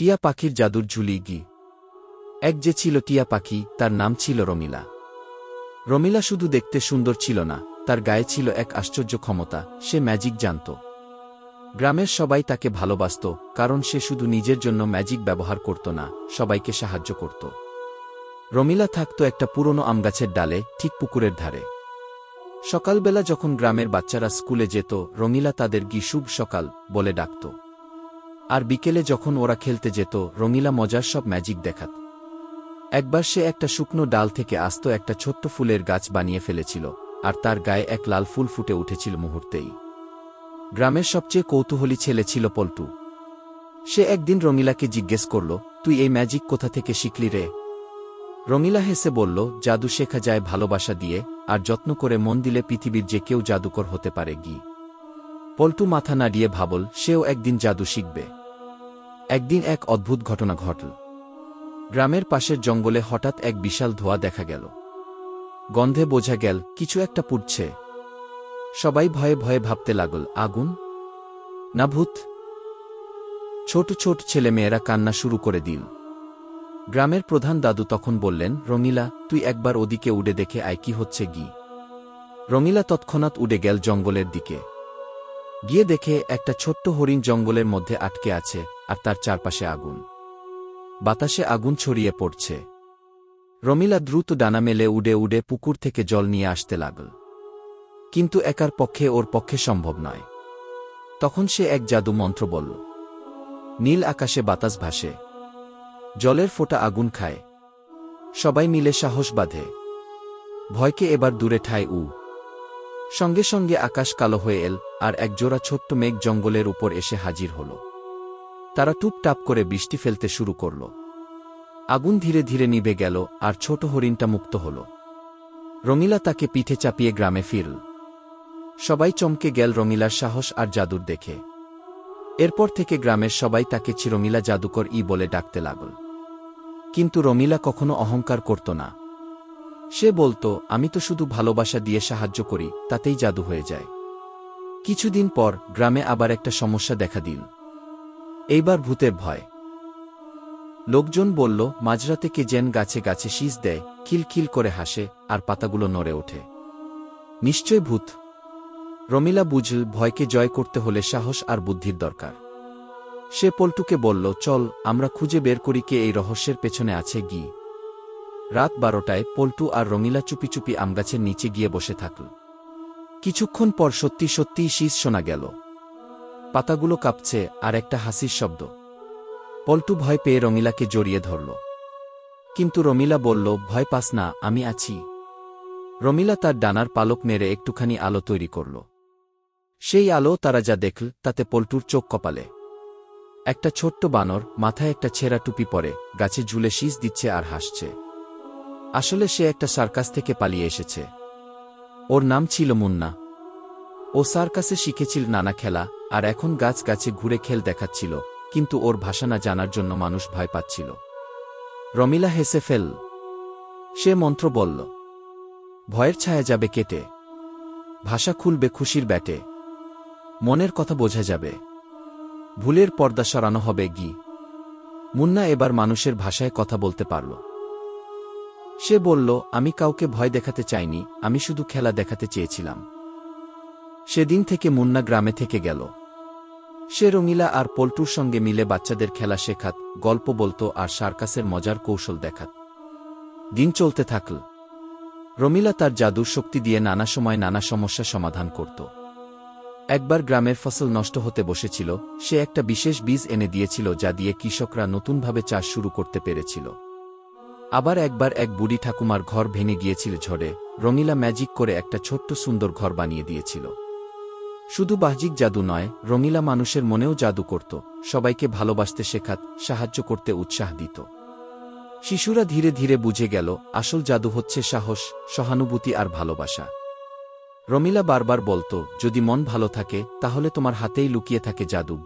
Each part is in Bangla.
টিয়া পাখির জাদুর ঝুলি গি। এক যে ছিল টিয়া পাখি, তার নাম ছিল রমিলা। রমিলা শুধু দেখতে সুন্দর ছিল না, তার গায়ে ছিল এক আশ্চর্য ক্ষমতা, সে ম্যাজিক জানত। গ্রামের সবাই তাকে ভালোবাসত, কারণ সে শুধু নিজের জন্য ম্যাজিক ব্যবহার করত না, সবাইকে সাহায্য করত। রমিলা থাকত একটা পুরনো আমগাছের ডালে, ঠিক পুকুরের ধারে। সকালবেলা যখন গ্রামের বাচ্চারা স্কুলে যেত, রমিলা তাদের গি শুভ সকাল বলে ডাকত। আর বিকেলে যখন ওরা খেলতে যেত, রঙিলা মজার সব ম্যাজিক দেখাত। একবার সে একটা শুকনো ডাল থেকে আস্ত একটা ছোট্ট ফুলের গাছ বানিয়ে ফেলেছিল, আর তার গায়ে এক লাল ফুল ফুটে উঠেছিল মুহূর্তেই। গ্রামের সবচেয়ে কৌতূহলী ছেলে ছিল পল্টু। সে একদিন রঙিলাকে জিজ্ঞেস করল, তুই এই ম্যাজিক কোথা থেকে শিখলি রে? রঙিলা হেসে বলল, জাদু শেখা যায় ভালোবাসা দিয়ে, আর যত্ন করে মন দিলে পৃথিবীর যে কেউ জাদুকর হতে পারে গি। পল্টু মাথা নাড়িয়ে ভাবল, সেও একদিন জাদু শিখবে। একদিন এক অদ্ভুত ঘটনা ঘটল। গ্রামের পাশের জঙ্গলে হঠাৎ এক বিশাল ধোয়া দেখা গেল। গন্ধে বোঝা গেল, কিছু একটা পুড়ছে। সবাই ভয়ে ভয়ে ভাবতে লাগল, আগুন? না ভূত। ছোট ছোট ছেলেমেয়েরা কান্না শুরু করে দিল। গ্রামের প্রধান দাদু তখন বললেন, রঙিলা, তুই একবার ওদিকে উড়ে দেখে আয় কি হচ্ছে গি। রঙিলা তৎক্ষণাৎ উড়ে গেল জঙ্গলের দিকে। গিয়ে দেখে একটা ছোট্ট হরিণ জঙ্গলের মধ্যে আটকে আছে, আর তার চারপাশে আগুন। বাতাসে আগুন ছড়িয়ে পড়ছে। রমিলা দ্রুত ডানা মেলে উডে উডে পুকুর থেকে জল নিয়ে আসতে লাগল। কিন্তু একার পক্ষে ওর পক্ষে সম্ভব নয়। তখন সে এক জাদু মন্ত্র বলল, নীল আকাশে বাতাস ভাসে। জলের ফোঁটা আগুন খায়। সবাই মিলে সাহস বাঁধে। ভয়কে এবার দূরে ঠায় উ। সঙ্গে সঙ্গে আকাশ কালো হয়ে এল আর একজোড়া ছোট্ট মেঘ জঙ্গলের উপর এসে হাজির হল। তারা টুপটাপ করে বৃষ্টি ফেলতে শুরু করল। আগুন ধীরে ধীরে নিভে গেল আর ছোট হরিণটা মুক্ত হল। রঙিলা তাকে পিঠে চাপিয়ে গ্রামে ফিরল। সবাই চমকে গেল রঙিলার সাহস আর জাদুর দেখে। এরপর থেকে গ্রামের সবাই তাকে চিরমিলা জাদুকর ই বলে ডাকতে লাগল। কিন্তু রমিলা কখনো অহংকার করত না। সে বলতো, আমি তো শুধু ভালোবাসা দিয়ে সাহায্য করি, তাতেই জাদু হয়ে যায়। কিছুদিন পর গ্রামে আবার একটা সমস্যা দেখা দিল। এইবার ভূতের ভয়। লোকজন বলল, মাঝরাতে কে যেন গাছে গাছে শীষ দেয়, খিলখিল করে হাসে, আর পাতাগুলো নড়ে ওঠে। নিশ্চয় ভূত। রমিলা বুঝল, ভয়কে জয় করতে হলে সাহস আর বুদ্ধির দরকার। সে পল্টুকে বলল, চল, আমরা খুঁজে বের করি কে এই রহস্যের পেছনে আছে গি রাত বারোটায় পল্টু আর রমিলা চুপি চুপি আমগাছের নিচে গিয়ে বসে থাকল। কিছুক্ষণ পর সত্যি সত্যিই শীষ শোনা গেল। পাতাগুলো কাঁপছে আর একটা হাসির শব্দ। পল্টু ভয় পেয়ে রমিলাকে জড়িয়ে ধরল। কিন্তু রমিলা বলল, ভয় পাস না, আমি আছি। রমিলা তার ডানার পালক মেরে একটুখানি আলো তৈরি করল। সেই আলো তারা যা দেখল, তাতে পল্টুর চোখ কপালে। একটা ছোট্ট বানর, মাথায় একটা ছেঁড়া টুপি পরে, গাছে ঝুলে শীষ দিচ্ছে আর হাসছে। আসলে সে একটা সার্কাস থেকে পালিয়ে এসেছে। ওর নাম ছিল মুন্না। ও সার্কাসে শিখেছিল নানা খেলা, আর এখন গাছ গাছে ঘুরে খেল দেখাচ্ছিল, কিন্তু ওর ভাষা না জানার জন্য মানুষ ভয় পাচ্ছিল। রমিলা হেসে ফেল। সে মন্ত্র বলল, ভয়ের ছায়া যাবে কেটে। ভাষা খুলবে খুশির ব্যাটে। মনের কথা বোঝা যাবে। ভুলের পর্দা সরানো হবে গি। মুন্না এবার মানুষের ভাষায় কথা বলতে পারল। সে বলল, আমি কাউকে ভয় দেখাতে চাইনি, আমি শুধু খেলা দেখাতে চেয়েছিলাম। সেদিন থেকে মুন্না গ্রামে থেকে গেল। সে রঙিলা আর পল্টুর সঙ্গে মিলে বাচ্চাদের খেলা শেখাত, গল্প বলতো আর সার্কাসের মজার কৌশল দেখাত। দিন চলতে থাকল। রমিলা তার জাদুর শক্তি দিয়ে নানা সময় নানা সমস্যা সমাধান করত। একবার গ্রামের ফসল নষ্ট হতে বসেছিল, সে একটা বিশেষ বীজ এনে দিয়েছিল যা দিয়ে কৃষকরা নতুনভাবে চাষ শুরু করতে পেরেছিল। আবার একবার এক বুড়ি ঠাকুমার ঘর ভেঙে গিয়েছিল ঝড়ে। রঙিলা ম্যাজিক করে একটা ছোট্ট সুন্দর ঘর বানিয়ে দিয়েছিল। শুধু বাহ্যিক জাদু নয়, রঙিলা মানুষের মনেও জাদু করত। সবাইকে ভালোবাসতে শেখাত, সাহায্য করতে উৎসাহ দিত। শিশুরা ধীরে ধীরে বুঝে গেল, আসল জাদু হচ্ছে সাহস, সহানুভূতি আর ভালোবাসা। রমিলা বারবার বলতো, যদি মন ভালো থাকে, তাহলে তোমার হাতেই লুকিয়ে থাকে জাদু।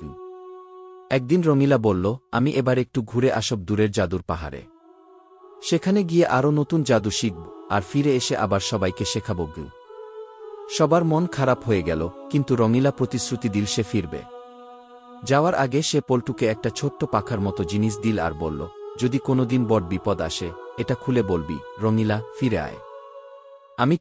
একদিন রমিলা বলল, আমি এবার একটু ঘুরে আসব দূরের জাদুর পাহাড়ে। সেখানে গিয়ে আরও নতুন জাদু শিখব, আর ফিরে এসে আবার সবাইকে শেখাব সবার মন খারাপ হয়ে গেল, কিন্তু রঙিলা প্রতিশ্রুতি দিল সে ফিরবে। যাওয়ার আগে সে পল্টুকে একটা ছোট্ট পাখার মতো জিনিস দিল আর বলল, যদি কোনোদিন বড় বিপদ আসে, এটা খুলে বলবি, রঙিলা, ফিরে আয়। আমি